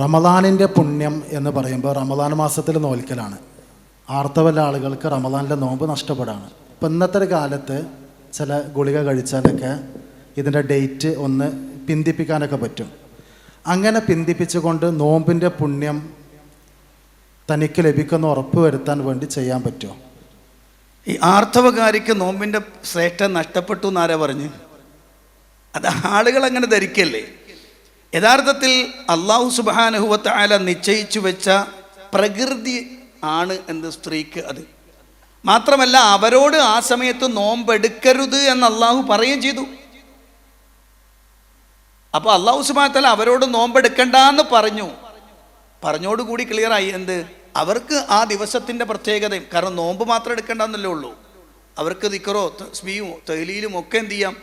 റമദാനിന്റെ പുണ്യം എന്ന് പറയുമ്പോൾ റമദാൻ മാസത്തിൽ നോൽക്കലാണ്. ആർത്തവല്ല ആളുകൾക്ക് റമദാനിലെ നോമ്പ് നഷ്ടപ്പെടാണ്. ഇപ്പം ഇന്നത്തെ ഒരു കാലത്ത് ചില ഗുളിക കഴിച്ചാലൊക്കെ ഇതിന്റെ ഡേറ്റ് ഒന്ന് പിന്തിപ്പിക്കാനൊക്കെ പറ്റും. അങ്ങനെ പിന്തിപ്പിച്ചുകൊണ്ട് നോമ്പിന്റെ പുണ്യം തനിക്ക് ലഭിക്കുന്ന ഉറപ്പ് വരുത്താൻ വേണ്ടി ചെയ്യാൻ പറ്റുമോ? ഈ ആർത്തവകാരിക്ക് നോമ്പിന്റെ ശ്രേഷ്ഠ നഷ്ടപ്പെട്ടു എന്നാരാ പറഞ്ഞ്? അത് ആളുകൾ അങ്ങനെ ധരിക്കല്ലേ? യഥാർത്ഥത്തിൽ അള്ളാഹു സുബാനുഹുവത്ത് ആല നിശ്ചയിച്ചു വെച്ച പ്രകൃതി ആണ് എന്ത് സ്ത്രീക്ക് അത്. മാത്രമല്ല അവരോട് ആ സമയത്ത് നോമ്പെടുക്കരുത് എന്ന് അള്ളാഹു പറയുകയും ചെയ്തു. അപ്പോൾ അള്ളാഹു സുബാത്തല അവരോട് നോമ്പെടുക്കണ്ട എന്ന് പറഞ്ഞു പറഞ്ഞോടുകൂടി ക്ലിയറായി എന്ത്? അവർക്ക് ആ ദിവസത്തിന്റെ പ്രത്യേകതയും. കാരണം നോമ്പ് മാത്രം എടുക്കേണ്ടെന്നല്ലേ ഉള്ളൂ. അവർക്ക് ദിക്കറോ സ്മീയും തൈലിയിലും ഒക്കെ എന്ത് ചെയ്യാം?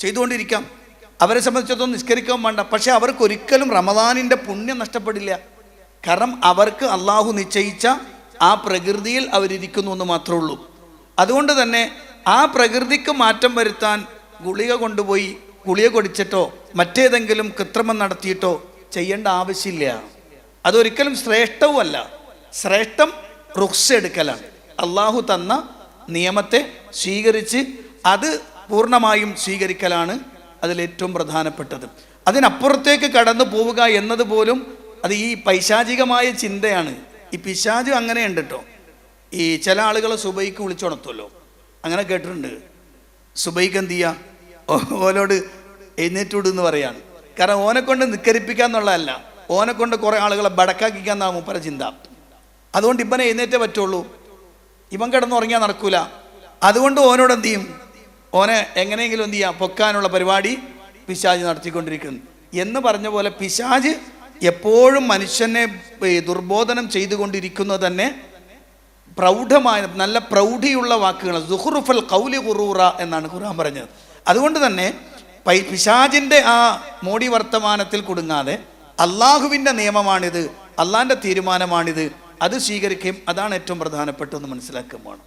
ചെയ്തുകൊണ്ടിരിക്കാം. അവരെ സംബന്ധിച്ചിടത്തോളം നിസ്കരിക്കാൻ വേണ്ട. പക്ഷേ അവർക്ക് ഒരിക്കലും റമദാനിന്റെ പുണ്യം നഷ്ടപ്പെടില്ല. കാരണം അവർക്ക് അള്ളാഹു നിശ്ചയിച്ച ആ പ്രകൃതിയിൽ അവരിയ്ക്കുന്നു എന്ന് മാത്രമേ ഉള്ളൂ. അതുകൊണ്ട് തന്നെ ആ പ്രകൃതിക്ക് മാറ്റം വരുത്താൻ ഗുളിക കൊണ്ടുപോയി ഗുളിക കൊടിച്ചിട്ടോ മറ്റേതെങ്കിലും കൃത്രിമം നടത്തിയിട്ടോ ചെയ്യേണ്ട ആവശ്യമില്ല. അതൊരിക്കലും ശ്രേഷ്ഠവുമല്ല. ശ്രേഷ്ഠം റുക്സ് എടുക്കലാണ്. അള്ളാഹു തന്ന നിയമത്തെ സ്വീകരിച്ച് അത് പൂർണമായും സ്വീകരിക്കലാണ്. അതിലേറ്റവും പ്രധാനപ്പെട്ടത്. അതിനപ്പുറത്തേക്ക് കടന്നു പോവുക എന്നതുപോലും അത് ഈ പൈശാചികമായ ചിന്തയാണ്. ഈ പിശാജ് അങ്ങനെയുണ്ട് കേട്ടോ ഈ ചില ആളുകളെ സുബൈക്ക് വിളിച്ചുണർത്തുമല്ലോ അങ്ങനെ കേട്ടിട്ടുണ്ട്. സുബൈക്ക് എന്ത് ചെയ്യുക ഓനോട് എഴുന്നേറ്റ് എന്ന് പറയാണ്. കാരണം ഓനെ കൊണ്ട് നിക്കരിപ്പിക്കുക എന്നുള്ളതല്ല. ഓനെ കൊണ്ട് കുറേ ആളുകളെ ബടക്കാക്കിക്കാൻ എന്നാണ് മുപ്പര ചിന്ത. അതുകൊണ്ട് ഇവനെ എഴുന്നേറ്റേ പറ്റുള്ളൂ. ഇവൻ കിടന്നുറങ്ങിയാൽ നടക്കൂല. അതുകൊണ്ട് ഓനോട് എന്ത് ചെയ്യും? ഓനെ എങ്ങനെയെങ്കിലും എന്ത് ചെയ്യാം പൊക്കാനുള്ള പരിപാടി പിശാജ് നടത്തിക്കൊണ്ടിരിക്കുന്നു. എന്ന് പറഞ്ഞ പോലെ പിശാജ് എപ്പോഴും മനുഷ്യനെ ദുർബോധനം ചെയ്തുകൊണ്ടിരിക്കുന്നത് തന്നെ പ്രൗഢമായ നല്ല പ്രൗഢിയുള്ള വാക്കുകൾ സുഹുറുഫൽ കൗലി ഖുറൂറ എന്നാണ് ഖുർആൻ പറഞ്ഞത്. അതുകൊണ്ട് തന്നെ പൈ പിശാജിന്റെ ആ മോടി വർത്തമാനത്തിൽ കുടുങ്ങാതെ അള്ളാഹുവിന്റെ നിയമമാണിത് അള്ളാഹിന്റെ തീരുമാനമാണിത് അത് സ്വീകരിക്കുകയും അതാണ് ഏറ്റവും പ്രധാനപ്പെട്ടതെന്ന് മനസ്സിലാക്കുകയും വേണം